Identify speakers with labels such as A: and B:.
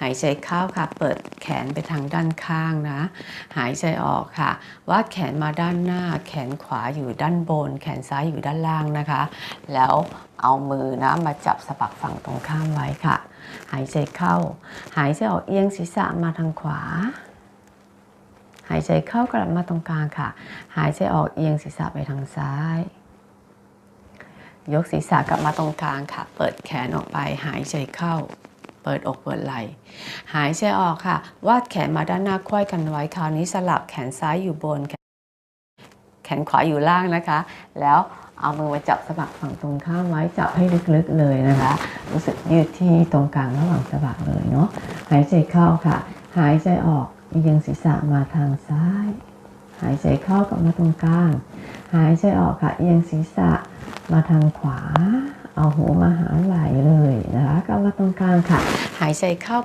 A: หายใจเข้าค่ะ เปิดแขนไปทางด้านข้างนะ หายใจออกค่ะ วาดแขนมาด้านหน้า แขนขวาอยู่ด้านบน แขนซ้ายอยู่ด้านล่างนะคะ แล้วเอามือนะมาจับสะบักฝั่งตรงข้ามไว้ค่ะ หายใจเข้า หายใจออกเอียงศีรษะมาทางขวา หายใจเข้ากลับมาตรงกลางค่ะ หายใจออกเอียงศีรษะไปทางซ้ายยกศีรษะกลับมาตรงกลางค่ะ เปิดแขนออกไป หายใจเข้า ปิดอกเปิดไหล่หายใจออกค่ะ วาดแขนมาด้านหน้าควยกันไว้คราวนี้สลับแขนซ้ายอยู่บน แขนขวาอยู่ล่างนะคะ แล้วเอามือมาจับสะบักฝั่งตรงข้ามไว้จับให้ลึกๆเลยนะคะ รู้สึกยืดที่ตรงกลางระหว่างสะบักเลยเนาะหายใจเข้าค่ะ หายใจออกเอียงศีรษะมาทางซ้าย หายใจเข้ากลับมาตรงกลาง หายใจออกค่ะเอียงศีรษะมาทางขวา เอาหัวมาหาไหลเลยนะคะกลับมาตรงกลางค่ะ หายใจเข้า